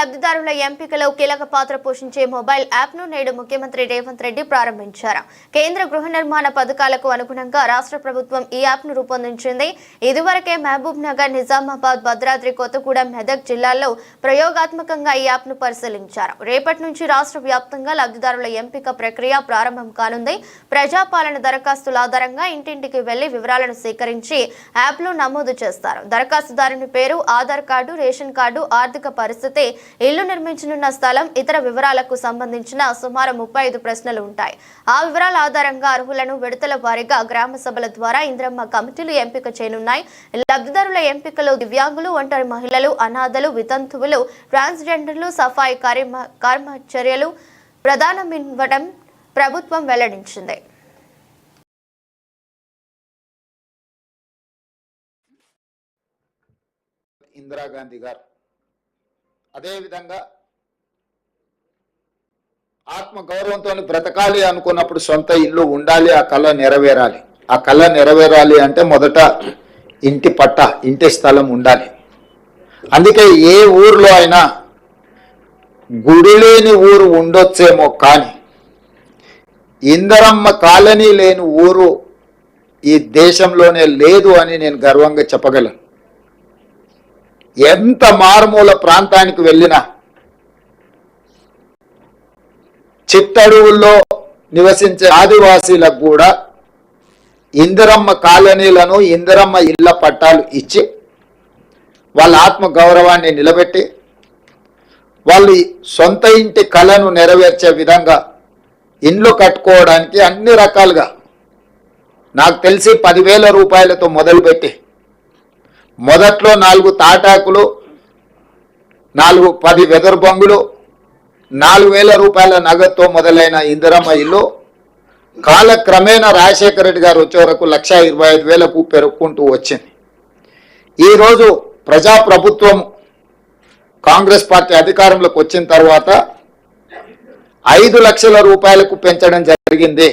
లబ్ధిదారుల ఎంపికలో కీలక పాత్ర పోషించే మొబైల్ యాప్ను నేడు ముఖ్యమంత్రి రేవంత్ రెడ్డి ప్రారంభించారు. కేంద్ర గృహ నిర్మాణ పథకాలకు అనుగుణంగా రాష్ట్ర ప్రభుత్వం ఈ యాప్ను రూపొందించింది. ఇదివరకే మహబూబ్ నగర్ నిజామాబాద్ భద్రాద్రి కొత్తగూడెం మెదక్ జిల్లాల్లో ప్రయోగాత్మకంగా ఈ యాప్ను పరిశీలించారు. రేపటి నుంచి రాష్ట్ర వ్యాప్తంగా లబ్ధిదారుల ఎంపిక ప్రక్రియ ప్రారంభం కానుంది. ప్రజాపాలన దరఖాస్తుల ఆధారంగా ఇంటింటికి వెళ్ళి వివరాలను సేకరించి యాప్లో నమోదు చేస్తారు. దరఖాస్తుదారుని పేరు ఆధార్ కార్డు రేషన్ కార్డు ఆర్థిక పరిస్థితి ఇల్లు నిర్మించనున్న స్థలం ఇతర వివరాలకు సంబంధించిన సుమారు ముప్పై ఐదు ప్రశ్నలు ఉంటాయి. ఆ వివరాల ఆధారంగా అర్హులను విడతల వారీగా గ్రామ సభల ద్వారా ఇంద్రమ్మ కమిటీలు ఎంపిక చేయనున్నాయి. లబ్ధిదారుల ఎంపికలో దివ్యాంగులు ఒంటరి మహిళలు అనాథలు వితంతువులు ట్రాన్స్జెండర్లు సఫాయి కార్య కర్మచర్యలు ప్రధానమివ్వడం ప్రభుత్వం వెల్లడించింది. ఇందిరాగాంధీ గారు. అదేవిధంగా ఆత్మగౌరవంతో బ్రతకాలి అనుకున్నప్పుడు సొంత ఇల్లు ఉండాలి ఆ కళ నెరవేరాలి. ఆ కళ నెరవేరాలి అంటే మొదట ఇంటి పట్ట ఇంటి స్థలం ఉండాలి. అందుకే ఏ ఊర్లో అయినా గుడి లేని ఊరు ఉండొచ్చేమో కానీ ఇందరమ్మ కాలనీ లేని ఊరు ఈ దేశంలోనే లేదు అని నేను గర్వంగా చెప్పగలను. ఎంత మారుమూల ప్రాంతానికి వెళ్ళినా చిత్తడువుల్లో నివసించే ఆదివాసీలకు కూడా ఇందిరమ్మ కాలనీలను ఇందిరమ్మ ఇళ్ళ పట్టాలు ఇచ్చి వాళ్ళ ఆత్మ గౌరవాన్ని నిలబెట్టి వాళ్ళు సొంత ఇంటి కళను నెరవేర్చే విధంగా ఇండ్లు కట్టుకోవడానికి అన్ని రకాలుగా నాకు తెలిసి పదివేల రూపాయలతో మొదలుపెట్టి మొదట్లో నాలుగు తాటాకులు నాలుగు పది వెదర్ బొంగులు నాలుగు వేల రూపాయల నగదుతో మొదలైన ఇందిరమ్మ ఇల్లు కాలక్రమేణా రాజశేఖర రెడ్డి గారు వచ్చే వరకు లక్ష ఇరవై ఐదు వేలకు పెరుక్కుంటూ వచ్చింది. ఈరోజు ప్రజాప్రభుత్వం కాంగ్రెస్ పార్టీ అధికారంలోకి వచ్చిన తర్వాత ఐదు లక్షల రూపాయలకు పెంచడం జరిగింది.